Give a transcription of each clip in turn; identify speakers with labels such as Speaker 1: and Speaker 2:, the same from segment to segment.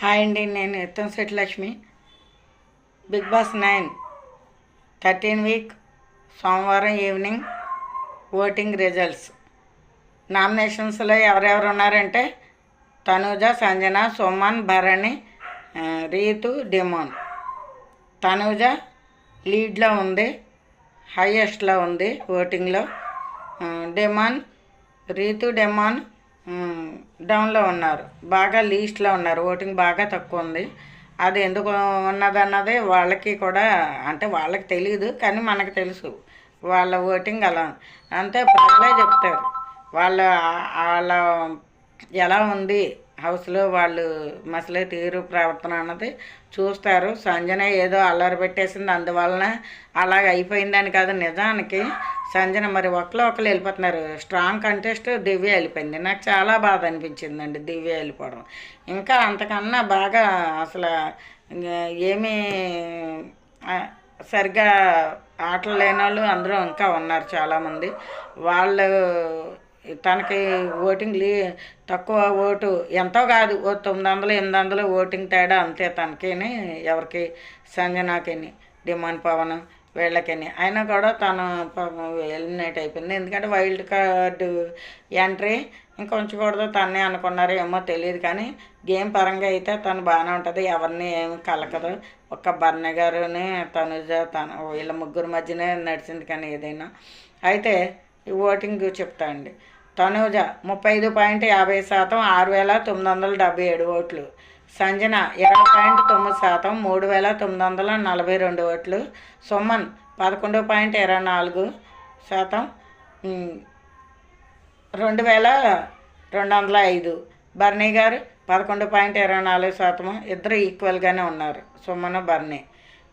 Speaker 1: Hi అండి నేను ఎత్తం Shetty Lakshmi Bigg Boss nine thirteen week సోమవారం ఈవినింగ్ ఓటింగ్ రిజల్ట్స్. నామినేషన్స్లో ఎవరెవరు ఉన్నారంటే తనూజ సంజన సుమన్ భరణి రీతు డిమోన్. తనూజ లీడ్లో ఉంది హయ్యెస్ట్లో ఉంది ఓటింగ్లో. డిమాన్ రీతు డెమాన్ డౌన్లో ఉన్నారు. బాగా లీస్ట్లో ఉన్నారు. ఓటింగ్ బాగా తక్కువ ఉంది. అది ఎందుకు ఉన్నదన్నది వాళ్ళకి కూడా అంటే వాళ్ళకి తెలియదు కానీ మనకు తెలుసు. వాళ్ళ ఓటింగ్ అలా అంతే ప్రజలే చెప్తారు. వాళ్ళ వాళ్ళ ఎలా ఉంది? హౌస్లో వాళ్ళు మసలే తీరు ప్రవర్తన అన్నది చూస్తారు. సంజన ఏదో అల్లరి పెట్టేసింది అందువలన అలాగ అయిపోయిందని కాదు నిజానికి. సంజన మరి ఒకళ్ళు ఒకరు వెళ్ళిపోతున్నారు. స్ట్రాంగ్ కంటెస్ట్ దివ్య వెళ్ళిపోయింది. నాకు చాలా బాధ అనిపించిందండి దివ్య వెళ్ళిపోవడం. ఇంకా అంతకన్నా బాగా అసలు ఏమీ సరిగ్గా ఆటలు లేని వాళ్ళు అందరూ ఇంకా ఉన్నారు చాలామంది. వాళ్ళు తనకి ఓటింగ్ లీ తక్కువ ఓటు ఎంతో కాదు ఓ తొమ్మిది వందలు ఎనిమిది వందలు ఓటింగ్ తేడా అంతే తనకిని ఎవరికి సంజనాకిని డిమాండ్ పవన్ వీళ్ళకని. అయినా కూడా తను ఎలిమినేట్ అయిపోయింది. ఎందుకంటే వైల్డ్ కార్డు ఎంట్రీ ఇంకొంచకూడదు తన్నే అనుకున్నారు ఏమో తెలియదు. కానీ గేమ్ పరంగా అయితే తను బాగానే ఉంటుంది. ఎవరిని ఏమి కలకదు. ఒక్క బర్ణ గారుని తనుజ తన వీళ్ళ ముగ్గురు మధ్యనే నడిచింది కానీ ఏదైనా. అయితే ఓటింగ్ చెప్తా అండి. తనూజ ముప్పై ఐదు పాయింట్ యాభై శాతం ఆరు వేల తొమ్మిది వందల డెబ్బై ఏడు ఓట్లు. సంజన ఇరవై పాయింట్ తొమ్మిది శాతం మూడు వేల తొమ్మిది వందల నలభై రెండు ఓట్లు. సుమన్ పదకొండు పాయింట్ ఇరవై నాలుగు శాతం రెండు వేల రెండు వందల ఐదు. బర్నీ గారు పదకొండు పాయింట్ ఇరవై నాలుగు శాతం ఇద్దరు ఈక్వల్గానే ఉన్నారు. సుమన్ బర్నీ.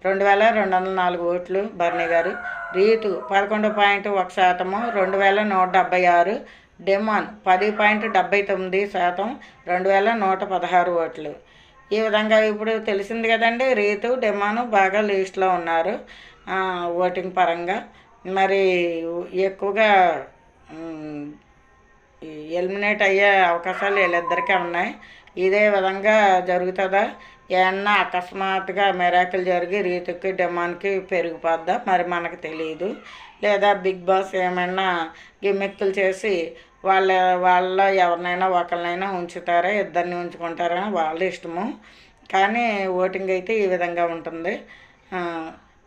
Speaker 1: రెండు వేల రెండు వందల నాలుగు ఓట్లు బర్నీ గారు. రీతు పదకొండు పాయింట్ ఒక శాతము రెండు వేల నూట డెబ్బై ఆరు. డెమాన్ పది పాయింట్ డెబ్బై తొమ్మిది శాతం రెండు వేల నూట పదహారు ఓట్లు. ఈ విధంగా ఇప్పుడు తెలిసింది కదండి రీతు డెమాను బాగా లీస్ట్లో ఉన్నారు ఓటింగ్ పరంగా. మరి ఎక్కువగా ఎలిమినేట్ అయ్యే అవకాశాలు వీళ్ళిద్దరికీ ఉన్నాయి. ఇదే విధంగా జరుగుతుందా? ఏమన్నా అకస్మాత్తుగా మెరాకిల్ జరిగి రీతుకి డిమాండ్కి పెరిగిపోద్దా? మరి మనకు తెలియదు లేదా బిగ్ బాస్ ఏమైనా గిమ్మిక్కులు చేసి వాళ్ళ వాళ్ళ ఎవరినైనా ఒకరినైనా ఉంచుతారా? ఇద్దరిని ఉంచుకుంటారా? వాళ్ళ ఇష్టము. కానీ ఓటింగ్ అయితే ఈ విధంగా ఉంటుంది.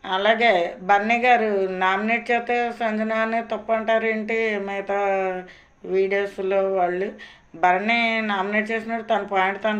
Speaker 1: అలాగే బన్నీ గారు నామినేట్ చేస్తే సంజనానే తప్పు అంటారు ఏంటి మిగతా వీడియోస్లో వాళ్ళు బన్నీ నామినేట్ చేసినట్టు తన పాయింట్ తను